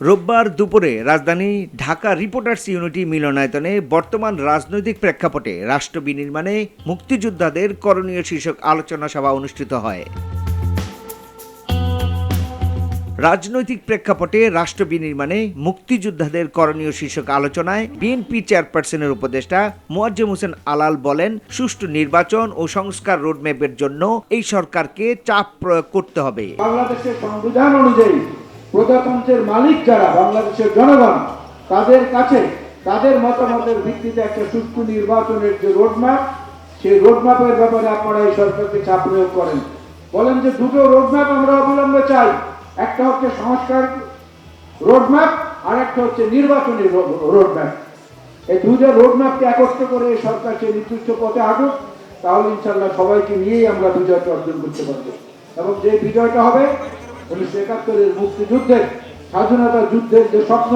রোববার দুপুরে রাজধানী ঢাকা রিপোর্টার্স ইউনিটি মিলনায়তনে বর্তমান রাজনৈতিক প্রেক্ষাপটে রাষ্ট্র বিনির্মাণে মুক্তিযোদ্ধাদের করণীয় শীর্ষক আলোচনা সভা অনুষ্ঠিত হয়। রাজনৈতিক প্রেক্ষাপটে রাষ্ট্র বিনির্মাণে মুক্তিযোদ্ধাদের করণীয় শীর্ষক আলোচনায় বিএনপি চেয়ারপারসনের উপদেষ্টা মোয়াজ্জেম হোসেন আলাল বলেন, সুষ্ঠু নির্বাচন ও সংস্কার রোডম্যাপের জন্য এই সরকারকে চাপ প্রয়োগ করতে হবে। বাংলাদেশের সংবিধান অনুযায়ী প্রজাতন্ত্রের মালিক যারা বাংলাদেশের জনগণ, তাদের কাছে, তাদের মতামতের ভিত্তিতে একটা সুষ্ঠু নির্বাচনের যে রোডম্যাপ, সেই রোডম্যাপের ব্যাপারে আপনারা এই সরকারকে চাপ প্রয়োগ করেন। বলেন যে দুটো রোডম্যাপ আমরা অবিলম্বে চাই। একটা হচ্ছে সংস্কার রোডম্যাপ, আর একটা হচ্ছে নির্বাচনী রোডম্যাপ। এই দুটো রোডম্যাপকে একত্র করে সরকার সেই নির্দিষ্ট পথে হাঁটুক তাহলে ইনশাল্লাহ সবাইকে নিয়েই আমরা বিজয়টা অর্জন করতে পারব। এবং যে বিজয়টা হবে উনিশশো একাত্তরের মুক্তিযুদ্ধের স্বাধীনতা যুদ্ধের যে স্বপ্ন,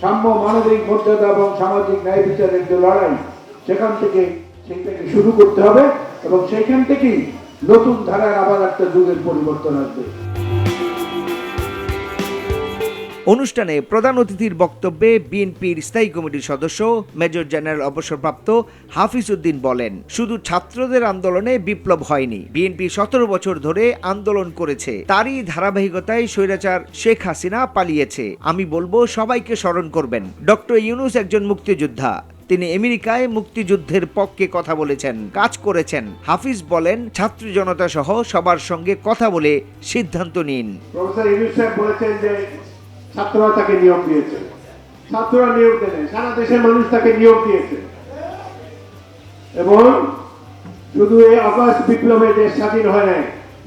সাম্য, মানবিক মর্যাদা এবং সামাজিক ন্যায় বিচারের যে লড়াই, সেখান থেকে সেইটাকে শুরু করতে হবে এবং সেখান থেকেই নতুন ধারার আবার একটা যুগের পরিবর্তন আসবে। অনুষ্ঠানে প্রধান অতিথির বক্তব্যে বিএনপির স্থায়ী কমিটির সদস্য মেজর জেনারেল অবসরপ্রাপ্ত হাফিজ উদ্দিন বলেন, শুধু ছাত্রদের আন্দোলনে বিপ্লব হয়নি। বিএনপি সতেরো বছর ধরে আন্দোলন করেছে। তারই ধারাবাহিকতায় স্বৈরাচার শেখ হাসিনা পালিয়েছে। আমি বলব, সবাইকে স্মরণ করবেন। ডক্টর ইউনুস একজন মুক্তিযোদ্ধা। তিনি আমেরিকায় মুক্তিযুদ্ধের পক্ষে কথা বলেছেন, কাজ করেছেন। হাফিজ বলেন, ছাত্র জনতা সহ সবার সঙ্গে কথা বলে সিদ্ধান্ত নিন। প্রফেসর ইউনুস বলেছেন যে ছাত্ররা তাকে নিয়োগ দিয়েছে। ছাত্ররা নিয়োগ দেয় সারা দেশের মানুষ তাকে নিয়োগ দিয়েছে। এবং শুধু এই অগস্ট বিপ্লবে দেশ স্বাধীন হয় নাই,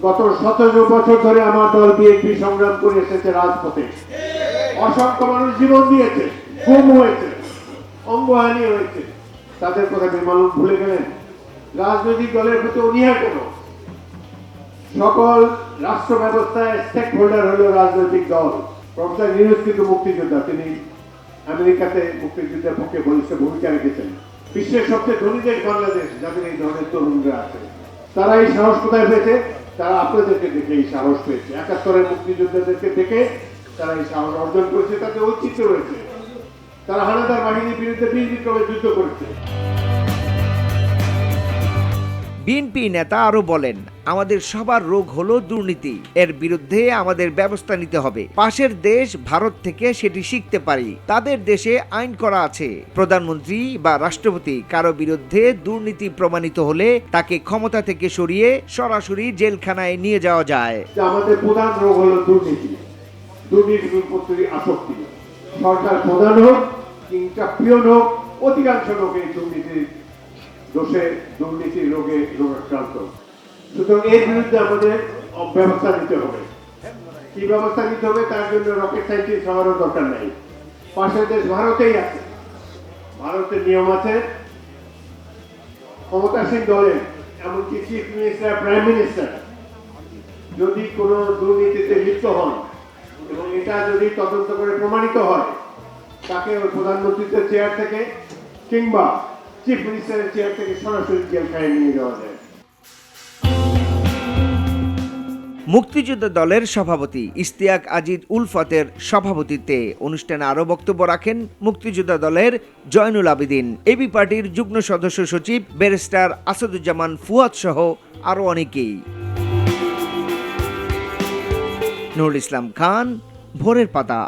গত সতেরো বছর ধরে আমার দল বিএনপি সংগ্রাম করে এসেছে রাজপথে। অসংখ্য মানুষ জীবন দিয়েছে, গুম হয়েছে, অঙ্গহানি হয়েছে। তাদের কথা বিমান ভুলে গেলেন। রাজনৈতিক দলের প্রতি অনীহা কেন? সকল রাষ্ট্র ব্যবস্থায় স্টেক হোল্ডার হলো রাজনৈতিক দল। প্রফেসর কিন্তু মুক্তিযোদ্ধা। তিনি আমেরিকাতে মুক্তিযুদ্ধের পক্ষে বলিষ্ঠ ভূমিকা রেখেছেন। বিশ্বের সবচেয়ে ধনী দেশ বাংলাদেশ, যাদের এই ধরনের তরুণরা আছে। তারা এই সাহস কোথায় পেয়েছে? তারা আপনাদেরকে দেখে এই সাহস পেয়েছে। একাত্তরের মুক্তিযোদ্ধাদেরকে দেখে তারা এই সাহস অর্জন করেছে। তাতে ঐচিত্য রয়েছে। তারা হানাদার বাহিনীর বিরুদ্ধে বীর বিক্রমে যুদ্ধ করেছে। বিএনপি নেতা আরও বলেন, আমাদের সবার রোগ হলো দুর্নীতি। এর বিরুদ্ধে আমাদের ব্যবস্থা নিতে হবে। পাশের দেশ ভারত থেকে সেটি শিখতে পারি। তাদের দেশে আইন করা আছে। প্রধানমন্ত্রী বা রাষ্ট্রপতি কারও বিরুদ্ধে দুর্নীতি প্রমাণিত হলে তাকে ক্ষমতা থেকে সরিয়ে সরাসরি জেলখানায় নিয়ে যাওয়া যায়। আমাদের প্রধান রোগ হলো দুর্নীতি। দুর্নীতির প্রতি আসক্তি। সরকার প্রধান হোক, কিংবা প্রিয় হোক অধিকাংশ লোক এই দুর্নীতির দোষে দুর্নীতির রোগে রোগাক্রান্ত। সুতরাং এর বিরুদ্ধে আমাদের ব্যবস্থা নিতে হবে। কি ব্যবস্থা নিতে হবে? তার জন্য রকেট সাইন্টিস্ট হওয়ারও দরকার নাই। পাশের দেশ ভারতেই আছে। ভারতের নিয়ম আছে, ক্ষমতাসীন দলের এমনকি চিফ মিনিস্টার প্রাইম মিনিস্টার যদি কোনো দুর্নীতিতে লিপ্ত হন, এবং এটা যদি তদন্ত করে প্রমাণিত হয়, তাকে ওই প্রধানমন্ত্রীর চেয়ার থেকে কিংবা চিফ মিনিস্টারের চেয়ার থেকে সরাসরি জেলখানায় নিয়ে যাওয়া যায়। মুক্তিযোদ্ধা দলের সভাপতি ইস্তিয়াক আজিদ উলফতের সভাপতিত্বে অনুষ্ঠানে আরও বক্তব্য রাখেন মুক্তিযোদ্ধা দলের জয়নুল আবেদিন। এবি পার্টির যুগ্ম সদস্য সচিব ব্যারিস্টার আসাদুজ্জামান ফুয়াদ সহ আরও অনেকেই। নুরুল ইসলাম খান, ভোরের পাতা।